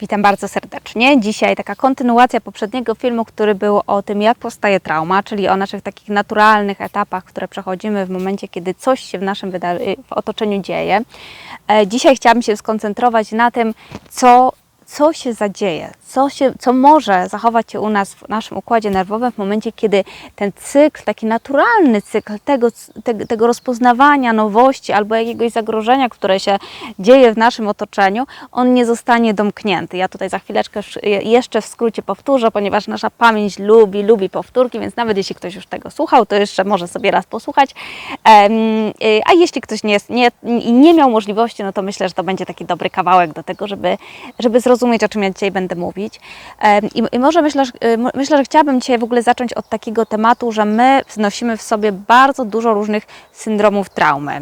Witam bardzo serdecznie. Dzisiaj taka kontynuacja poprzedniego filmu, który był o tym, jak powstaje trauma, czyli o naszych takich naturalnych etapach, które przechodzimy w momencie, kiedy coś się w naszym w otoczeniu dzieje. E, Dzisiaj chciałabym się skoncentrować na tym, co, co się zadzieje, co, się, co może zachować się u nas w naszym układzie nerwowym w momencie, kiedy ten cykl, taki naturalny cykl tego, te- tego rozpoznawania nowości albo jakiegoś zagrożenia, które się dzieje w naszym otoczeniu, on nie zostanie domknięty. Ja tutaj za chwileczkę sz- jeszcze w skrócie powtórzę, ponieważ nasza pamięć lubi, lubi powtórki, więc nawet jeśli ktoś już tego słuchał, to jeszcze może sobie raz posłuchać. Y, A jeśli ktoś nie, jest- nie, nie miał możliwości, no to myślę, że to będzie taki dobry kawałek do tego, żeby, żeby zrozumieć, o czym ja dzisiaj będę mówić. I, i może myślę, że, y, myślę, że chciałabym dzisiaj w ogóle zacząć od takiego tematu, że my wnosimy w sobie bardzo dużo różnych syndromów traumy.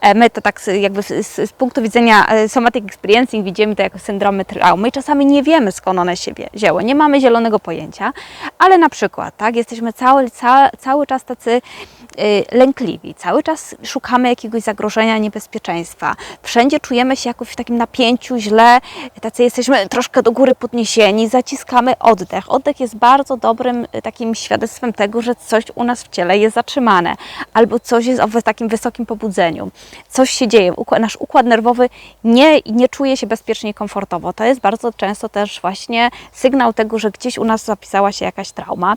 E, My to tak jakby z, z, punktu widzenia e, somatic experiencing widzimy to jako syndromy traumy i czasami nie wiemy skąd one się wzięły, nie mamy zielonego pojęcia, ale na przykład tak, jesteśmy cały, ca, cały czas tacy y, lękliwi, cały czas szukamy jakiegoś zagrożenia, niebezpieczeństwa, wszędzie czujemy się jakoś w takim napięciu, źle, tacy jesteśmy troszkę do góry podniesieni, zaciskamy oddech. Oddech jest bardzo dobrym y, takim świadectwem tego, że coś u nas w ciele jest zatrzymane, albo coś jest w takim wysokim pobudzeniu, coś się dzieje, nasz układ nerwowy nie, nie czuje się bezpiecznie i komfortowo. To jest bardzo często też właśnie sygnał tego, że gdzieś u nas zapisała się jakaś trauma,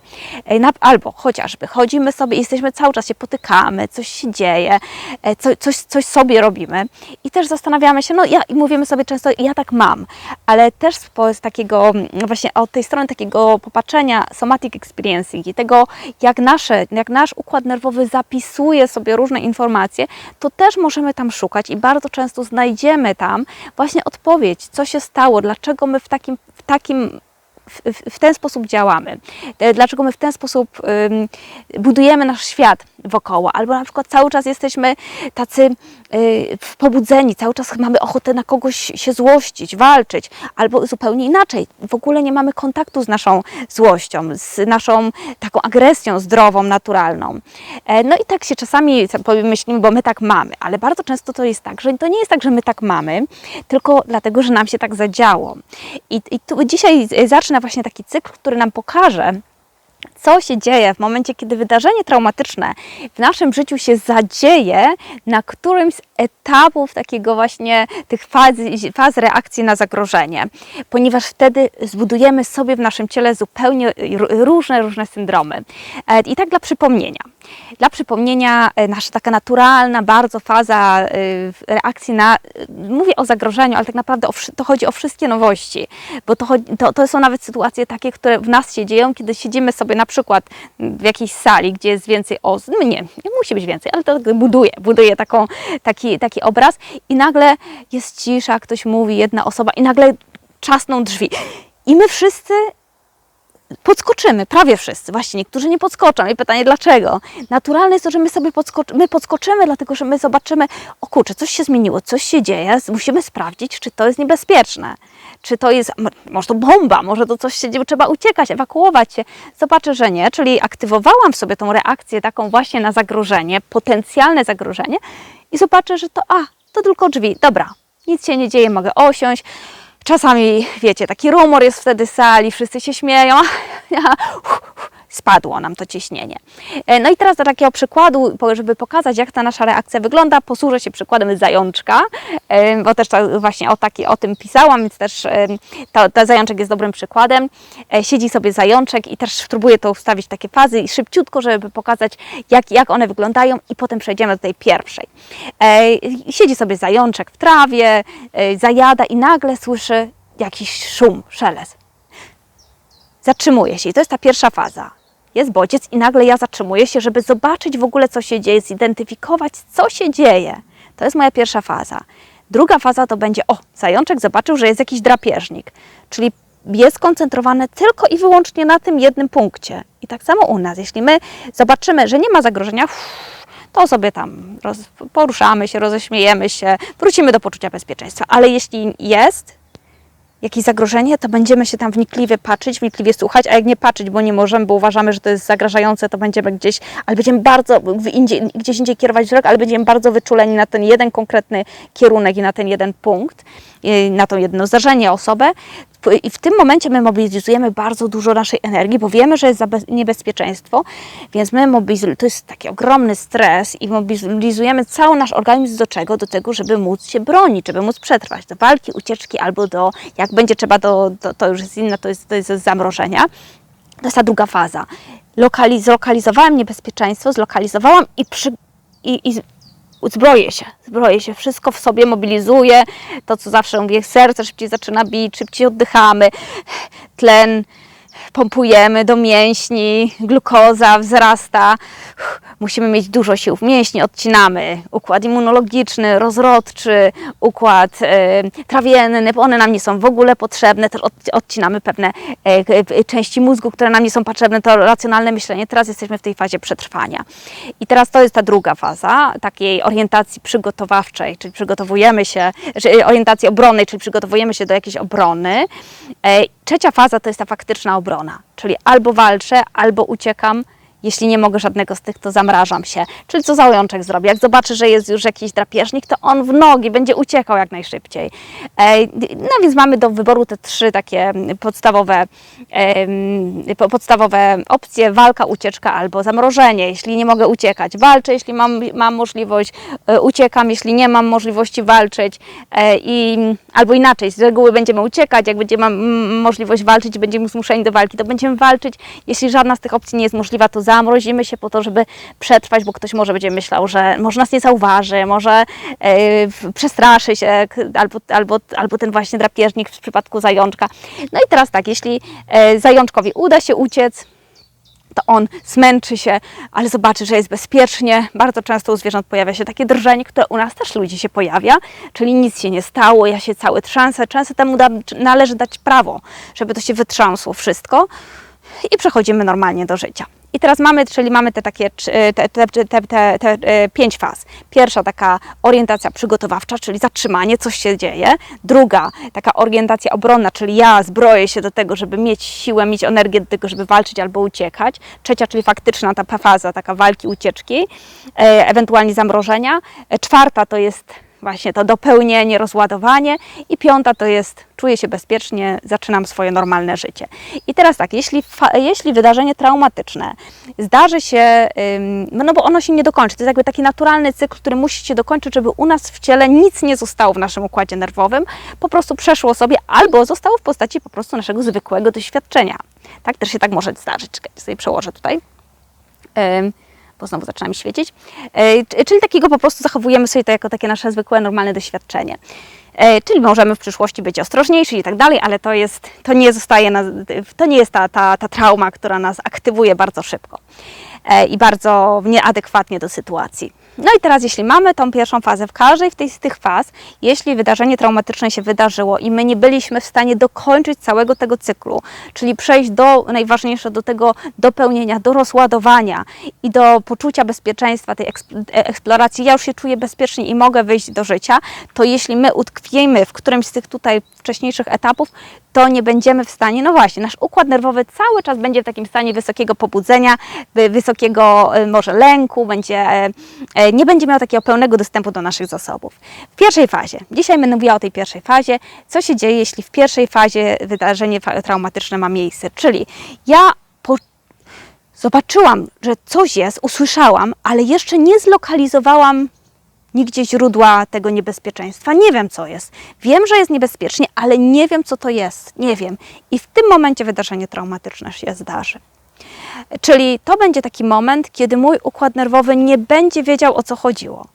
albo chociażby chodzimy sobie jesteśmy cały czas się potykamy, coś się dzieje, e, co, coś, coś sobie robimy i też zastanawiamy się, no ja, i mówimy sobie często, ja tak mam, ale też z, z takiego mm, właśnie od tej strony takiego popatrzenia somatic experiencing i tego, jak, nasze, jak nasz układ nerwowy zapisuje sobie różne informacje, to też możemy tam szukać i bardzo często znajdziemy tam właśnie odpowiedź, co się stało, dlaczego my w takim, w takim w, w- ten sposób działamy, E, dlaczego my w ten sposób budujemy nasz świat wokoło, albo na przykład cały czas jesteśmy tacy y, pobudzeni, cały czas mamy ochotę na kogoś się złościć, walczyć, albo zupełnie inaczej, w ogóle nie mamy kontaktu z naszą złością, z naszą taką agresją zdrową, naturalną. E, No i tak się czasami myślimy, bo my tak mamy, ale bardzo często to jest tak, że to nie jest tak, że my tak mamy, tylko dlatego, że nam się tak zadziało. I, i tu dzisiaj zacznę właśnie taki cykl, który nam pokaże, co się dzieje w momencie, kiedy wydarzenie traumatyczne w naszym życiu się zadzieje na którymś z etapów takiego właśnie tych faz, faz reakcji na zagrożenie, ponieważ wtedy zbudujemy sobie w naszym ciele zupełnie różne, różne syndromy. E, I tak dla przypomnienia. Dla przypomnienia, e, nasza taka naturalna bardzo faza e, reakcji na, e, mówię o zagrożeniu, ale tak naprawdę to chodzi o wszystkie nowości, bo to, to, to są nawet sytuacje takie, które w nas się dzieją, kiedy siedzimy sobie na przykład w jakiejś sali, gdzie jest więcej osób, no nie, nie musi być więcej, ale to buduje, buduje taką, taki, taki obraz i nagle jest cisza, ktoś mówi, jedna osoba i nagle czasną drzwi. I my wszyscy podskoczymy, prawie wszyscy, właśnie niektórzy nie podskoczą i pytanie dlaczego? Naturalne jest to, że my sobie podskoczy, my podskoczymy, dlatego że my zobaczymy, o kurczę, coś się zmieniło, coś się dzieje, musimy sprawdzić, czy to jest niebezpieczne, czy to jest, może to bomba, może to coś się dzieje, trzeba uciekać, ewakuować się. Zobaczę, że nie, czyli aktywowałam w sobie tą reakcję taką właśnie na zagrożenie, potencjalne zagrożenie i zobaczę, że to, a, to tylko drzwi, dobra, nic się nie dzieje, mogę osiąść, Czasami, wiecie, taki rumor jest wtedy sali, wszyscy się śmieją, spadło nam to ciśnienie. E, No i teraz do takiego przykładu, żeby pokazać, jak ta nasza reakcja wygląda, posłużę się przykładem zajączka, bo też właśnie o, taki, o tym pisałam, więc też to, to zajączek jest dobrym przykładem. E, Siedzi sobie zajączek i też próbuję to ustawić w takie fazy i szybciutko, żeby pokazać, jak, jak one wyglądają i potem przejdziemy do tej pierwszej. E, Siedzi sobie zajączek w trawie, zajada i nagle słyszy jakiś szum, szelest zatrzymuje się i to jest ta pierwsza faza. Jest bodziec i nagle ja zatrzymuję się, żeby zobaczyć w ogóle, co się dzieje, zidentyfikować, co się dzieje. To jest moja pierwsza faza. Druga faza to będzie, o, zajączek zobaczył, że jest jakiś drapieżnik, czyli jest skoncentrowany tylko i wyłącznie na tym jednym punkcie. I tak samo u nas, jeśli my zobaczymy, że nie ma zagrożenia, to sobie tam poruszamy się, roześmiejemy się, wrócimy do poczucia bezpieczeństwa. Ale jeśli jest, jakieś zagrożenie, to będziemy się tam wnikliwie patrzeć, wnikliwie słuchać, a jak nie patrzeć, bo nie możemy, bo uważamy, że to jest zagrażające, to będziemy gdzieś, ale będziemy bardzo indziej, gdzieś indziej kierować wzrok, ale będziemy bardzo wyczuleni na ten jeden konkretny kierunek i na ten jeden punkt, na to jedno zdarzenie, osobę, I w tym momencie my mobilizujemy bardzo dużo naszej energii, bo wiemy, że jest niebezpieczeństwo, więc my mobilizujemy, to jest taki ogromny stres i mobilizujemy cały nasz organizm do czego? Do tego, żeby móc się bronić, żeby móc przetrwać, do walki, ucieczki albo do, jak będzie trzeba, do, do, to już jest inne, to jest, to jest zamrożenia. To jest ta druga faza. Lokali- zlokalizowałam niebezpieczeństwo, zlokalizowałam i, przy, i, i zbroję się, zbroję się, wszystko w sobie mobilizuję, to co zawsze mówię, serce szybciej zaczyna bić, szybciej oddychamy, tlen pompujemy do mięśni, glukoza wzrasta, musimy mieć dużo sił w mięśni, odcinamy układ immunologiczny, rozrodczy, układ e, trawienny, bo one nam nie są w ogóle potrzebne, też od, odcinamy pewne e, części mózgu, które nam nie są potrzebne, to racjonalne myślenie. Teraz jesteśmy w tej fazie przetrwania. I teraz to jest ta druga faza takiej orientacji przygotowawczej, czyli przygotowujemy się, orientacji obronnej, czyli przygotowujemy się do jakiejś obrony. E, Trzecia faza to jest ta faktyczna obrona, czyli albo walczę, albo uciekam. Jeśli nie mogę żadnego z tych, to zamrażam się. Czyli co zajączek zrobi? Jak zobaczy, że jest już jakiś drapieżnik, to on w nogi będzie uciekał jak najszybciej. No więc mamy do wyboru te trzy takie podstawowe, podstawowe opcje: walka, ucieczka albo zamrożenie. Jeśli nie mogę uciekać, walczę. Jeśli mam, mam możliwość, e, uciekam. Jeśli nie mam możliwości walczyć, e, i, albo inaczej, z reguły będziemy uciekać. Jak będziemy możliwość walczyć, będziemy zmuszeni do walki, to będziemy walczyć. Jeśli żadna z tych opcji nie jest możliwa, to zamrozimy się po to, żeby przetrwać, bo ktoś może będzie myślał, że może nas nie zauważy, może w- przestraszy się, albo, albo, albo ten właśnie drapieżnik w przypadku zajączka. No i teraz tak, jeśli e, zajączkowi uda się uciec, to on zmęczy się, ale zobaczy, że jest bezpiecznie. Bardzo często u zwierząt pojawia się takie drżenie, które u nas też ludzi się pojawia, czyli nic się nie stało, ja się cały trzęsę. Często temu da, należy dać prawo, żeby to się wytrząsło wszystko i przechodzimy normalnie do życia. I teraz mamy, czyli mamy te takie trzy- te, te, te, te, te, e, pięć faz. Pierwsza taka orientacja przygotowawcza, czyli zatrzymanie, coś się dzieje. Druga taka orientacja obronna, czyli ja zbroję się do tego, żeby mieć siłę, mieć energię do tego, żeby walczyć albo uciekać. Trzecia, czyli faktyczna ta faza, taka walki, ucieczki, e, ewentualnie zamrożenia. E, Czwarta to jest właśnie to dopełnienie, rozładowanie i piąta to jest czuję się bezpiecznie, zaczynam swoje normalne życie. I teraz tak, jeśli, jeśli wydarzenie traumatyczne zdarzy się, ym, no bo ono się nie dokończy, to jest jakby taki naturalny cykl, który musi się dokończyć, żeby u nas w ciele nic nie zostało w naszym układzie nerwowym, po prostu przeszło sobie albo zostało w postaci po prostu naszego zwykłego doświadczenia. Tak, też się tak może zdarzyć. Czekajcie, sobie przełożę tutaj. Bo znowu zaczyna mi świecić. E, Czyli takiego po prostu zachowujemy sobie to jako takie nasze zwykłe, normalne doświadczenie. E, Czyli możemy w przyszłości być ostrożniejsi i tak dalej, ale to, jest, to nie zostaje, na, to nie jest ta, ta, ta trauma, która nas aktywuje bardzo szybko e, i bardzo nieadekwatnie do sytuacji. No i teraz, jeśli mamy tą pierwszą fazę, w każdej z tych faz, jeśli wydarzenie traumatyczne się wydarzyło i my nie byliśmy w stanie dokończyć całego tego cyklu, czyli przejść do najważniejsze, do tego dopełnienia, do rozładowania i do poczucia bezpieczeństwa, tej e- eksploracji, ja już się czuję bezpiecznie i mogę wyjść do życia, to jeśli my utkwimy w którymś z tych tutaj wcześniejszych etapów, to nie będziemy w stanie, no właśnie, nasz układ nerwowy cały czas będzie w takim stanie wysokiego pobudzenia, wy- wysokiego y, może lęku, będzie, e, e, nie będzie miał takiego pełnego dostępu do naszych zasobów. W pierwszej fazie, dzisiaj będę mówiła o tej pierwszej fazie, co się dzieje, jeśli w pierwszej fazie wydarzenie traumatyczne ma miejsce, czyli ja zobaczyłam, że coś jest, usłyszałam, ale jeszcze nie zlokalizowałam nigdzie źródła tego niebezpieczeństwa. Nie wiem, co jest. Wiem, że jest niebezpiecznie, ale nie wiem, co to jest. Nie wiem. I w tym momencie wydarzenie traumatyczne się zdarzy. Czyli to będzie taki moment, kiedy mój układ nerwowy nie będzie wiedział, o co chodziło.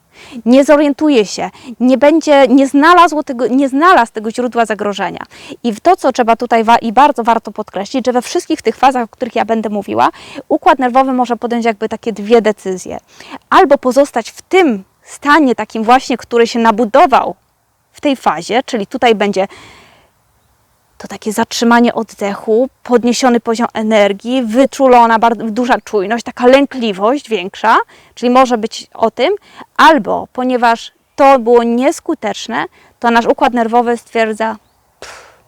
Nie zorientuje się, nie będzie, nie znalazł tego, nie znalazł tego źródła zagrożenia. I w to, co trzeba tutaj wa- i bardzo warto podkreślić, że we wszystkich tych fazach, o których ja będę mówiła, układ nerwowy może podjąć jakby takie dwie decyzje. Albo pozostać w tym stanie takim właśnie, który się nabudował w tej fazie, czyli tutaj będzie to takie zatrzymanie oddechu, podniesiony poziom energii, wyczulona bardzo duża czujność, taka lękliwość większa, czyli może być o tym, albo ponieważ to było nieskuteczne, to nasz układ nerwowy stwierdza, "Pff,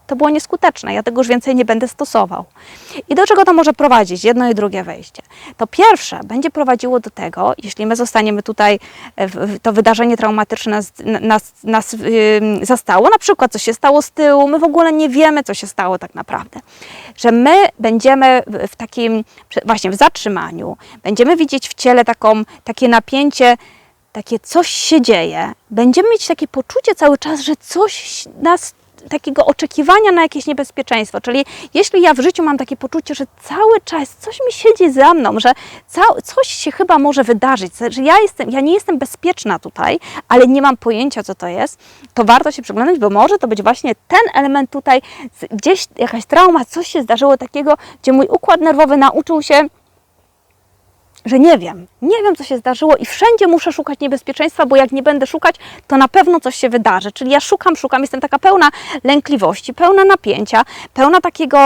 to było nieskuteczne. Ja tego już więcej nie będę stosował. I do czego to może prowadzić? Jedno i drugie wejście. To pierwsze będzie prowadziło do tego, jeśli my zostaniemy tutaj, e, to wydarzenie traumatyczne nas, nas, nas ym, zastało, na przykład coś się stało z tyłu, my w ogóle nie wiemy, co się stało tak naprawdę, że my będziemy w, takim, właśnie w zatrzymaniu, będziemy widzieć w ciele taką, takie napięcie, takie coś się dzieje, będziemy mieć takie poczucie cały czas, że coś nas takiego oczekiwania na jakieś niebezpieczeństwo. Czyli jeśli ja w życiu mam takie poczucie, że cały czas coś mi siedzi za mną, że coś się chyba może wydarzyć, że ja, jestem, ja nie jestem bezpieczna tutaj, ale nie mam pojęcia, co to jest, to warto się przyglądać, bo może to być właśnie ten element tutaj, gdzieś jakaś trauma, coś się zdarzyło takiego, gdzie mój układ nerwowy nauczył się że nie wiem, nie wiem, co się zdarzyło i wszędzie muszę szukać niebezpieczeństwa, bo jak nie będę szukać, to na pewno coś się wydarzy. Czyli ja szukam, szukam, jestem taka pełna lękliwości, pełna napięcia, pełna takiego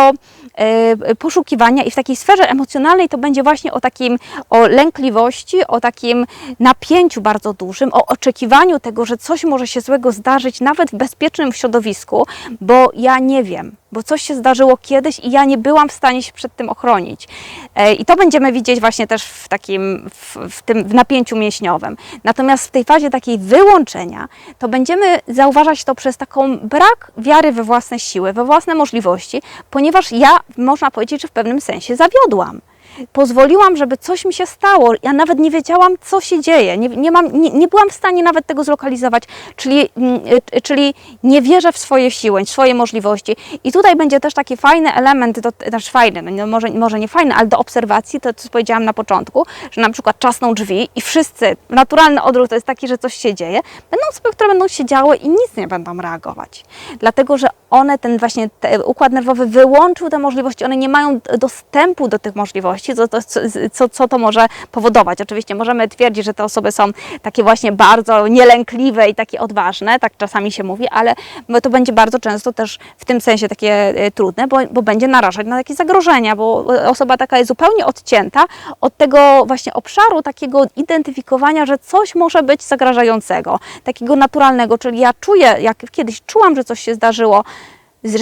e, poszukiwania i w takiej sferze emocjonalnej to będzie właśnie o takim, o lękliwości, o takim napięciu bardzo dużym, o oczekiwaniu tego, że coś może się złego zdarzyć nawet w bezpiecznym środowisku, bo ja nie wiem, bo coś się zdarzyło kiedyś i ja nie byłam w stanie się przed tym ochronić. E, I to będziemy widzieć właśnie też w takim, w, w tym w napięciu mięśniowym. Natomiast w tej fazie takiej wyłączenia, to będziemy zauważać to przez taką brak wiary we własne siły, we własne możliwości, ponieważ ja, można powiedzieć, że w pewnym sensie zawiodłam pozwoliłam, żeby coś mi się stało. Ja nawet nie wiedziałam, co się dzieje. Nie, nie, mam, nie, nie byłam w stanie nawet tego zlokalizować, czyli, mm, y, czyli nie wierzę w swoje siły, w swoje możliwości. I tutaj będzie też taki fajny element, do, znaczy fajny, no może, może nie fajny, ale do obserwacji, to co powiedziałam na początku, że na przykład czasną drzwi i wszyscy, naturalny odruch to jest taki, że coś się dzieje, będą osoby, które będą się działy i nic nie będą reagować. Dlatego, że one, ten właśnie układ nerwowy wyłączył te możliwości, one nie mają dostępu do tych możliwości, co, co, co, to może powodować. Oczywiście możemy twierdzić, że te osoby są takie właśnie bardzo nielękliwe i takie odważne, tak czasami się mówi, ale to będzie bardzo często też w tym sensie takie e, trudne, bo, bo będzie narażać na jakieś zagrożenia, bo osoba taka jest zupełnie odcięta od tego właśnie obszaru takiego identyfikowania, że coś może być zagrażającego, takiego naturalnego, czyli ja czuję, jak kiedyś czułam, że coś się zdarzyło,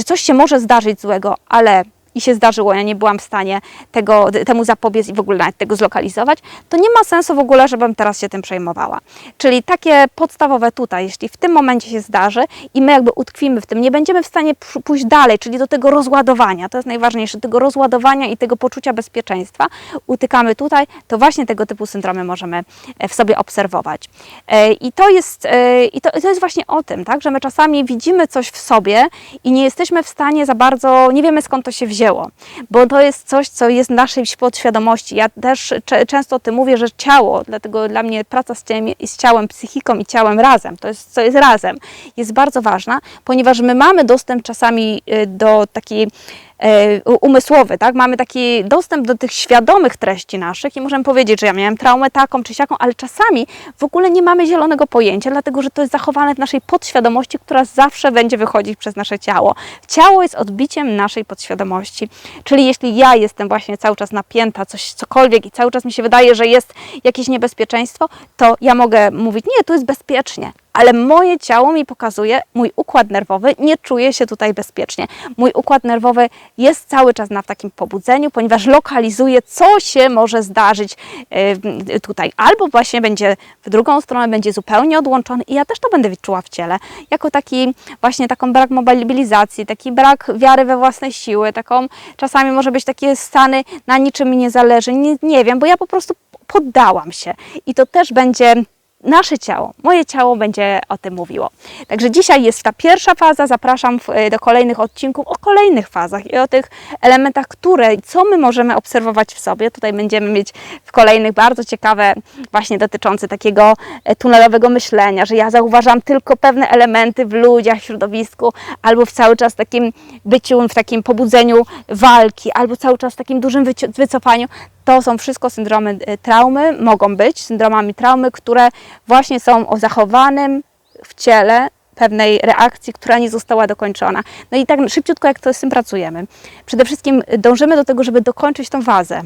coś się może zdarzyć złego, ale i się zdarzyło, ja nie byłam w stanie tego, temu zapobiec i w ogóle tego zlokalizować, to nie ma sensu w ogóle, żebym teraz się tym przejmowała. Czyli takie podstawowe tutaj, jeśli w tym momencie się zdarzy i my jakby utkwimy w tym, nie będziemy w stanie pójść dalej, czyli do tego rozładowania, to jest najważniejsze, tego rozładowania i tego poczucia bezpieczeństwa, utykamy tutaj, to właśnie tego typu syndromy możemy e, w sobie obserwować. E, I to jest, e, i to, to jest właśnie o tym, tak, że my czasami widzimy coś w sobie i nie jesteśmy w stanie za bardzo, nie wiemy skąd to się wzięło, bo to jest coś, co jest naszej podświadomości. Ja też często o tym mówię, że ciało, dlatego dla mnie praca z ciałem, z ciałem, psychiką i ciałem razem, to jest, co jest razem, jest bardzo ważna, ponieważ my mamy dostęp czasami y, do takiej umysłowy, tak? Mamy taki dostęp do tych świadomych treści naszych i możemy powiedzieć, że ja miałem traumę taką czy siaką, ale czasami w ogóle nie mamy zielonego pojęcia, dlatego że to jest zachowane w naszej podświadomości, która zawsze będzie wychodzić przez nasze ciało. Ciało jest odbiciem naszej podświadomości, czyli jeśli ja jestem właśnie cały czas napięta, coś, cokolwiek i cały czas mi się wydaje, że jest jakieś niebezpieczeństwo, to ja mogę mówić, nie, tu jest bezpiecznie, ale moje ciało mi pokazuje, mój układ nerwowy nie czuje się tutaj bezpiecznie. Mój układ nerwowy jest cały czas na takim pobudzeniu, ponieważ lokalizuje, co się może zdarzyć tutaj. Albo właśnie będzie w drugą stronę, będzie zupełnie odłączony i ja też to będę czuła w ciele. Jako taki właśnie taką brak mobilizacji, taki brak wiary we własne siły, taką czasami może być takie stany, na niczym mi nie zależy, nie, nie wiem, bo ja po prostu poddałam się. I to też będzie nasze ciało, moje ciało będzie o tym mówiło. Także dzisiaj jest ta pierwsza faza, zapraszam w, do kolejnych odcinków o kolejnych fazach i o tych elementach, które, co my możemy obserwować w sobie. Tutaj będziemy mieć w kolejnych bardzo ciekawe właśnie dotyczące takiego e, tunelowego myślenia, że ja zauważam tylko pewne elementy w ludziach, w środowisku, albo w cały czas takim byciu, w takim pobudzeniu walki, albo cały czas w takim dużym wycofaniu. To są wszystko syndromy e, traumy, mogą być syndromami traumy, które właśnie są o zachowanym w ciele pewnej reakcji, która nie została dokończona. No i tak szybciutko jak to z tym pracujemy. Przede wszystkim dążymy do tego, żeby dokończyć tą fazę.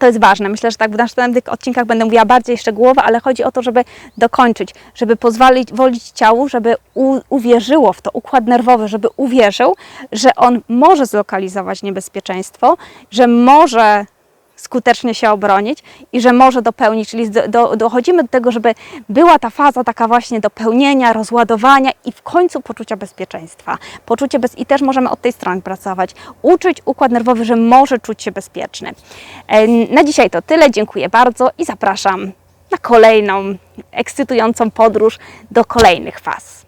To jest ważne. Myślę, że tak w następnych odcinkach będę mówiła bardziej szczegółowo, ale chodzi o to, żeby dokończyć, żeby pozwolić wolić ciału, żeby u, uwierzyło w to, układ nerwowy, żeby uwierzył, że on może zlokalizować niebezpieczeństwo, że może skutecznie się obronić i że może dopełnić, czyli do, do, dochodzimy do tego, żeby była ta faza taka właśnie dopełnienia, rozładowania i w końcu poczucia bezpieczeństwa. Poczucie bez... I też możemy od tej strony pracować. Uczyć układ nerwowy, że może czuć się bezpieczny. E, Na dzisiaj to tyle. Dziękuję bardzo i zapraszam na kolejną ekscytującą podróż do kolejnych faz.